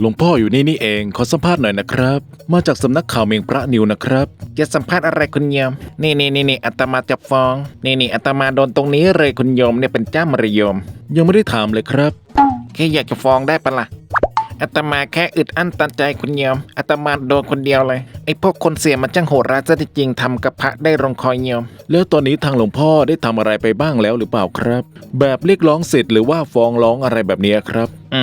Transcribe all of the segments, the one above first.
หลวงพ่ออยู่นี่นี่เอง ขอสัมภาษณ์หน่อยนะครับ มาจากสำนักข่าวเมียงพระนิวนะครับ จะสัมภาษณ์อะไรคุณโยม นี่นี่นี่นี่อาตมาจะฟ้อง นี่นี่อาตมาโดนตรงนี้เลยคุณโยมเนี่ยเป็นเจ้ามารโยม ยังไม่ได้ถามเลยครับ แค่อยากจะฟ้องได้ปะล่ะอาตมาแค่อึดอั้นตันใจคุณโยมอาตมาโดนคนเดียวเลย ไอ้พวกคนเสียมันจังโหดร้ายซะจริงๆทำกับพระได้ลงคอยโยม แล้วตอนนี้ทางหลวงพ่อได้ทำอะไรไปบ้างแล้วหรือเปล่าครับ แบบเรียกร้องสิทธิ์หรือว่าฟ้องร้องอะไรแบบนี้ครับอื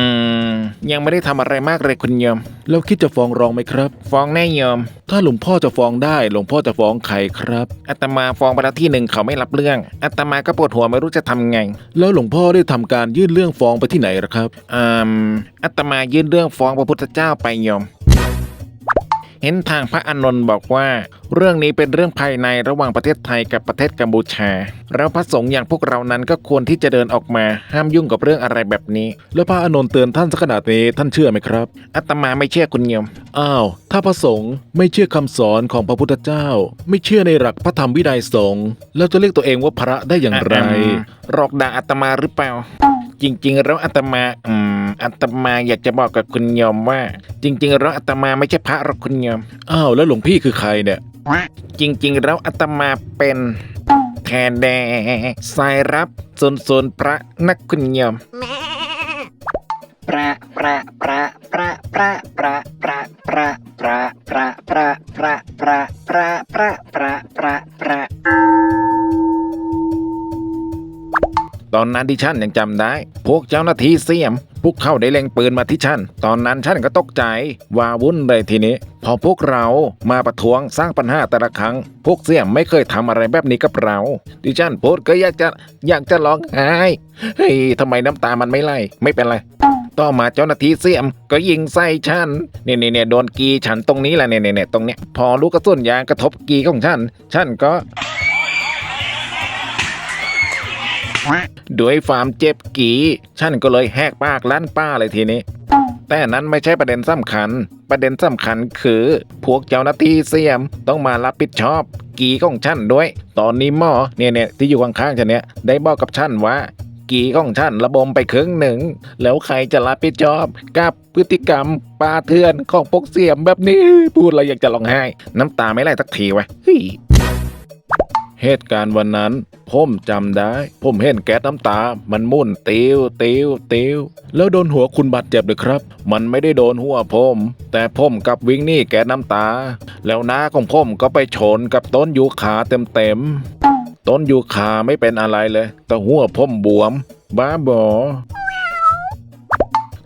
ม ยังไม่ได้ทำอะไรมากเลยคุณโยม แล้วคิดจะฟ้องร้องไหมครับ ฟ้องแน่โยม ถ้าหลวงพ่อจะฟ้องได้ หลวงพ่อจะฟ้องใครครับ อาตมาฟ้องไปแล้วที่หนึ่งเขาไม่รับเรื่องอาตมาก็ปวดหัวไม่รู้จะทำไง แล้วหลวงพ่อได้ทำการยื่นเรื่องฟ้องไปที่ไหนหรอครับ อืมอาตมายื่นเรื่องฟ้องพระพุทธเจ้าไปโยม เห็นทางพระอานนท์บอกว่า เรื่องนี้เป็นเรื่องภายในระหว่างประเทศไทยกับประเทศกัมพูชา แล้วพระสงฆ์อย่างพวกเรานั้นก็ควรที่จะเดินออกมาห้ามยุ่งกับเรื่องอะไรแบบนี้ แล้วพระอานนท์เตือนท่านสักขนาดนี้ท่านเชื่อไหมครับอาตมาไม่เชื่อคุณโยมอ้าว ถ้าพระสงฆ์ไม่เชื่อคำสอนของพระพุทธเจ้า ไม่เชื่อในหลักพระธรรมวินัยสงฆ์แล้วจะเรียกตัวเองว่าพระได้อย่างไรอืมหลอกด่าอาตมาหรือเปล่า จริง ๆ แล้วอาตมาอืม อาตมาอยากจะบอกกับคุณโยมว่า จริง ๆ แล้วอาตมาไม่ใช่พระหรอกคุณโยม อ้าวแล้วหลวงพี่คือใครเนี่ย จริง ๆ แล้วอาตมาเป็นแทนแดสายรับส่วนส่วนพระนักคุณโยมประประประประประประประประประประประประประประประประประประตอนนั้นที่ฉันยังจำได้ พวกเจ้าหน้าที่เสียม พวกเขาได้เล็งปืนมาที่ฉัน ตอนนั้นฉันก็ตกใจว่าวุ่นเลยทีนี้ พอพวกเรามาประท้วงสร้างปัญหาแต่ละครั้ง พวกเสี่ยมไม่เคยทำอะไรแบบนี้กับเรา ดิฉันพูดก็อยากจะอยากจะร้องไห้เฮ้ยทำไมน้ำตามันไม่ไหลไม่เป็นไรต่อมาเจ้าหน้าที่เสียมก็ยิงใส่ฉันเนี่ยเนี่ยเนี่ยโดนกีฉันตรงนี้แหละเนี่ยเนี่ยเนี่ยตรงเนี้ยพอลูกกระสุนยางกระทบกีของฉัน ฉันก็ ด้วยความเจ็บกีฉันก็เลยแหกปากลั่นป้าเลยทีนี้ แต่นั้นไม่ใช่ประเด็นสำคัญ ประเด็นสำคัญคือ พวกเจ้าหน้าที่เสียมต้องมารับผิดชอบกีของฉันด้วย ตอนนี้หมอเนี่ยเนี่ยที่อยู่ข้างๆฉันเนี่ยได้บอกกับฉันว่ากีของฉันระบมไปครึ่งหนึ่ง แล้วใครจะรับผิดชอบกับพฤติกรรมปาเถื่อนของพวกเสียมแบบนี้ พูดแล้วอยากจะร้องไห้ น้ำตาไม่ไหลสักทีวะ เหตุการณ์วันนั้น ผมจำได้ ผมเห็นแก๊สน้ำตา มันมุ่นติวติวติวแล้วโดนหัวคุณบาดเจ็บเลยครับ มันไม่ได้โดนหัวผม แต่ผมกับวิ่งหนี่แก๊สน้ำตา แล้วน้าของผมก็ไปชนกับต้นยูคาเต็มเต็มๆต้นยูคาไม่เป็นอะไรเลย แต่หัวผมบวม บ้าบอ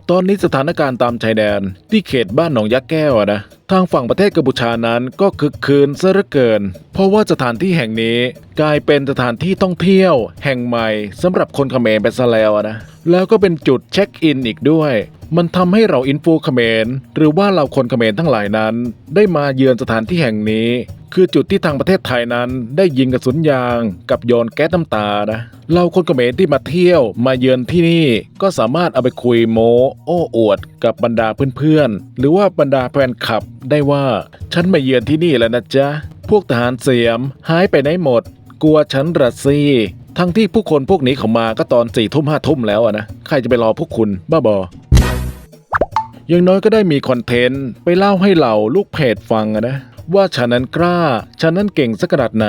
ตอนนี้สถานการณ์ตามชายแดนที่เขตบ้านหนองยักษ์แก้วนะ ทางฝั่งประเทศกัมพูชานั้นก็คึกคืนซะเหลือเกิน เพราะว่าสถานที่แห่งนี้กลายเป็นสถานที่ท่องเที่ยว แห่งใหม่สำหรับคนเขมรไปซะแล้วนะ แล้วก็เป็นจุดเช็คอินอีกด้วย มันทำให้เราอินฟูเขมร หรือว่าเราคนเขมรทั้งหลายนั้น ได้มาเยือนสถานที่แห่งนี้ คือจุดที่ทางประเทศไทยนั้นได้ยิงกระสุนยางกับโยนแก๊สน้ำตานะ เราคนเขมรที่มาเที่ยวมาเยือนที่นี่ ก็สามารถเอาไปคุยโมโอ้อวด กับบรรดาเพื่อนๆหรือว่าบรรดาแฟนคลับได้ว่า ฉันมาเยือนที่นี่แล้วนะจ๊ะพวกทหารเสียมหายไปไหนหมด กลัวฉันระซีทั้งที่ผู้คนพวกนี้เขามาก็ตอนสี่ทุ่มห้าทุ่มแล้วอะนะใครจะไปรอพวกคุณบ้าบอ อย่างน้อยก็ได้มีคอนเทนต์ไปเล่าให้เหล่าลูกเพจฟังนะ ว่าฉันนั้นกล้า ฉันนั้นเก่งสักขนาดไหน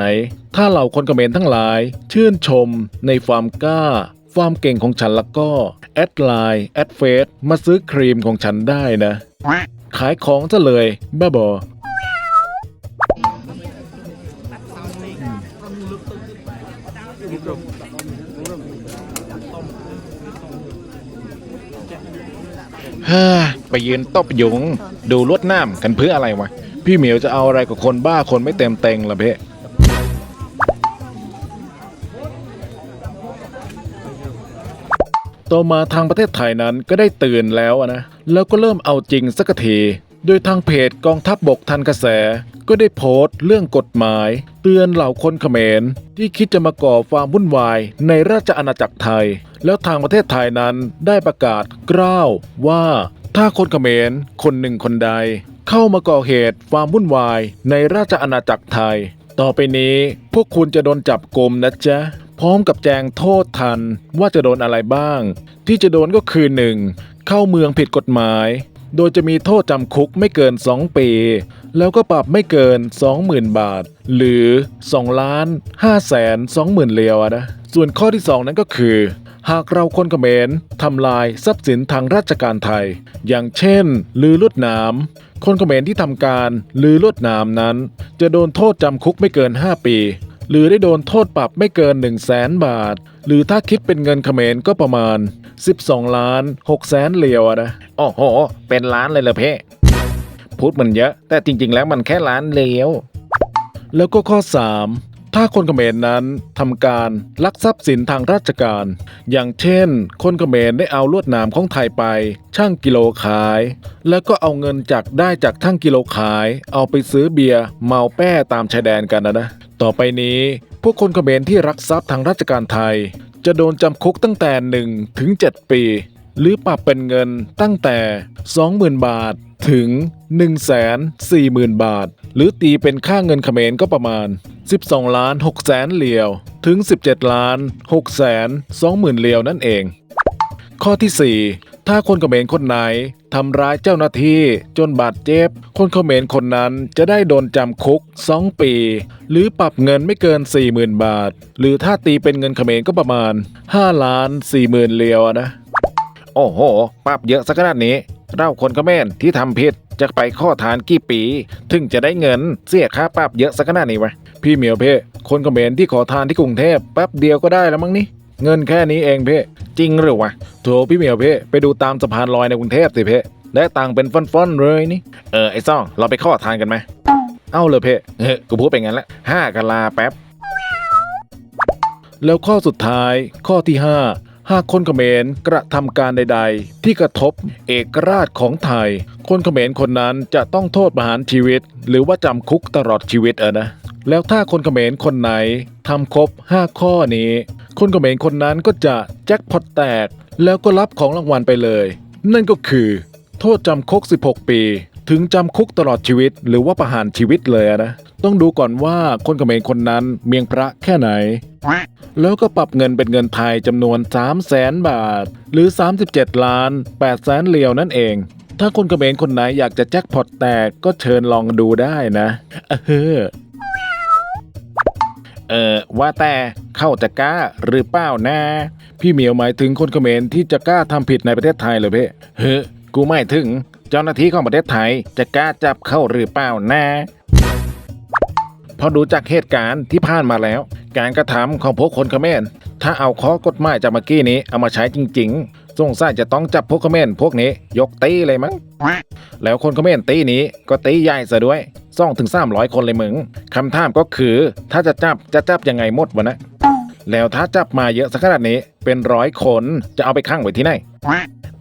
ถ้าเหล่าคนเมรทั้งหลาย ชื่นชมในความกล้า ความเก่งของฉันแล้วก็ แอดไลน์แอดเฟซมาซื้อครีมของฉันได้นะ ขายของซะเลย บ้าบอเฮ ไปยืนตบยุง ดูลวดน้ำกันเพื่ออะไรวะ พี่เหมียวจะเอาอะไรกับคนบ้าคนไม่เต็มเต็งล่ะเพ่ต่อมาทางประเทศไทยนั้นก็ได้ตื่นแล้วนะ แล้วก็เริ่มเอาจริงสักที โดยทางเพจกองทัพบบกทันกระแส ก็ได้โพสต์เรื่องกฎหมาย เตือนเหล่าคนเขมร ที่คิดจะมาก่อความวุ่นวายในราชอาณาจักรไทย แล้วทางประเทศไทยนั้นได้ประกาศกล้าวว่า ถ้าคนเขมรคนหนึ่งคนใด เข้ามาก่อเหตุความวุ่นวายในราชอาณาจักรไทย ต่อไปนี้พวกคุณจะโดนจับกลมนะจ๊ะ พร้อมกับแจงโทษทันว่าจะโดนอะไรบ้าง ที่จะโดนก็คือ 1. เข้าเมืองผิดกฎหมาย โดยจะมีโทษจำคุกไม่เกิน 2 ปี แล้วก็ปรับไม่เกิน 20,000 บาท หรือ2ล้าน5แสน20,000เลียวอะนะส่วนข้อที่ 2 นั้นก็คือ หากเราคนเขมรทำลายทรัพย์สินทางราชการไทย อย่างเช่น ลือลวดหนามคนเขมรที่ทำการลือลวดหนามนั้น จะโดนโทษจำคุกไม่เกิน 5 ปี หรือได้โดนโทษปรับไม่เกิน 1 0 0 0 0แสนบาท หรือถ้าคิดเป็นเงินเขมรก็ประมาณ 12 ล้าน6แสนเหรียวอะนะโอ้โห เป็นล้านเลยเหรอเพ่พูดมันเยอะ แต่จริง ๆ แล้วมันแค่ล้านเลียวแล้วก็ข้อ 3 ถ้าคนเขมรนั้นทำการลักทรัพย์สินทางราชการ อย่างเช่น คนเขมรได้เอาลวดหนามของไทยไป ช่างกิโลขาย แล้วก็เอาเงินจากได้จากช่างกิโลขาย เอาไปซื้อเบียร์เมาแป้ตามชายแดนกันนะนะ ต่อไปนี้พวกคนเขมรที่รักทรัพย์ทางราชการไทย จะโดนจำคุกตั้งแต่1ถึง7ปี หรือปรับเป็นเงินตั้งแต่ 20,000 บาทถึง 140,000 บาท หรือตีเป็นค่าเงินเขมรก็ประมาณ 12 ล้าน6แสนเหรียว ถึง 17 ล้าน6แสน20,000เหรียวนั่นเอง ข้อที่ 4 ถ้าคนเขมรคนไหนทำร้ายเจ้าหน้าที่จนบาดเจ็บ คนเขมรคนนั้นจะได้โดนจำคุก 2 ปี หรือปรับเงินไม่เกิน 40,000 บาท หรือถ้าตีเป็นเงินเขมรก็ประมาณ 5 ล้าน40,000เหรียวอะนะ โอ้โห ปรับเยอะสักขนาดนี้ เราคนก็แม่นที่ทำผิดจะไปข้อฐานกี่ปี ถึงจะได้เงินเสียค่าปรับเยอะสักขนาดนี้วะ พี่เหมียวเพ่คนเขมรที่ขอทานที่กรุงเทพแป๊บเดียวก็ได้แล้วมั้งนี่เงินแค่นี้เองเพ่จริงหรือวะโถพี่เหมียวเพ่ไปดูตามสะพานลอยในกรุงเทพสิเพ่ได้ตังเป็นฟ่อนๆเลยนี่ เออไอ้ซ่องเราไปข้อทานกันไหมเอ้าเลยเพ่เฮ้กูพูดไปงั้นละห้ากะลาแป๊บ แล้วข้อสุดท้ายข้อที่5หากคนเขมรกระทำการใด ๆ ที่กระทบเอกราชของไทย คนเขมรคนนั้นจะต้องโทษประหารชีวิต หรือว่าจำคุกตลอดชีวิตเอะนะ แล้วถ้าคนเขมรคนไหนทำครบ 5 ข้อนี้ คนเขมรคนนั้นก็จะแจ็คพอตแตก แล้วก็รับของรางวัลไปเลย นั่นก็คือ โทษจำคุก 16 ปี ถึงจำคุกตลอดชีวิต หรือว่าประหารชีวิตเลยนะ ต้องดูก่อนว่าคนเขมรคนนั้นเมียงพระแค่ไหน แล้วก็ปรับเงินเป็นเงินไทยจำนวน 3 0 0แสนบาท หรือ 37 ล้าน8แสนเหรียวนั่นเองถ้าคนเขมรคนไหนอยากจะแจ็คพอตแตกก็เชิญลองดูได้นะ เออ เออว่าแต่เข้าจะกล้าหรือเปล่านะ พี่เหมียวหมายถึงคนเขมรที่จะกล้าทำผิดในประเทศไทยเหรอเพ่เฮ้กูไม่ถึง เจ้าหน้าที่ของประเทศไทยจะกล้าจับเข้าหรือเปล่านะพอดูจากเหตุการณ์ที่ผ่านมาแล้ว การกระทำของพวกคนเขมรถ้าเอาข้อกฎหมายจากเมื่อกี้นี้เอามาใช้จริง สงสัยจะต้องจับพวกเขมรพวกนี้ยกตีเลยมั้ง แล้วคนเขมรตีนี้ก็ตีใหญ่ซะด้วยซ่องถึงสามร้อยคนเลยมึงคำถามก็คือ ถ้าจะจับจะจับยังไงหมดวะนะ แล้วถ้าจับมาเยอะสักขนาดนี้เป็นร้อยคนจะเอาไปขังไว้ที่ไหน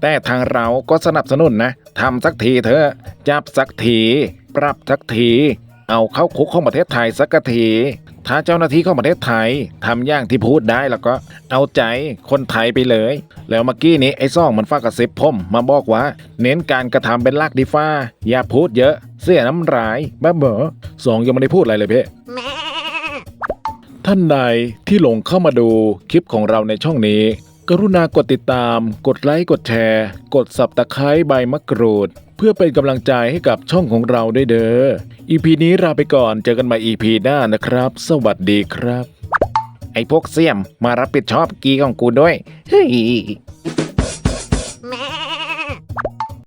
แต่ทางเราก็สนับสนุนนะทำสักทีเถอะจับสักที ปรับสักที เอาเข้าคุกของประเทศไทยสักที ถ้าเจ้าหน้าที่ของประเทศไทยทำอย่างที่พูดได้แล้วก็เอาใจคนไทยไปเลย แล้วเมื่อกี้นี้ไอ้ซ่องมันฝากกระซิบผมมาบอกว่า เน้นการกระทำเป็นหลักดีฟ้า อย่าพูดเยอะ เสียน้ำลายบ้าเบอสองยังไม่ได้พูดอะไรเลยเพ่ท่านใดที่หลงเข้ามาดูคลิปของเราในช่องนี้ กรุณากดติดตาม กดไลค์ กดแชร์ กดสับตะไคร้ใบมะกรูด เพื่อเป็นกำลังใจให้กับช่องของเราด้วยเด้อ EP นี้ลาไปก่อน เจอกันใหม่ EP หน้านะครับ สวัสดีครับ ไอ้พวกเสี่ยมมารับผิดชอบกีของกูด้วย เฮ้ย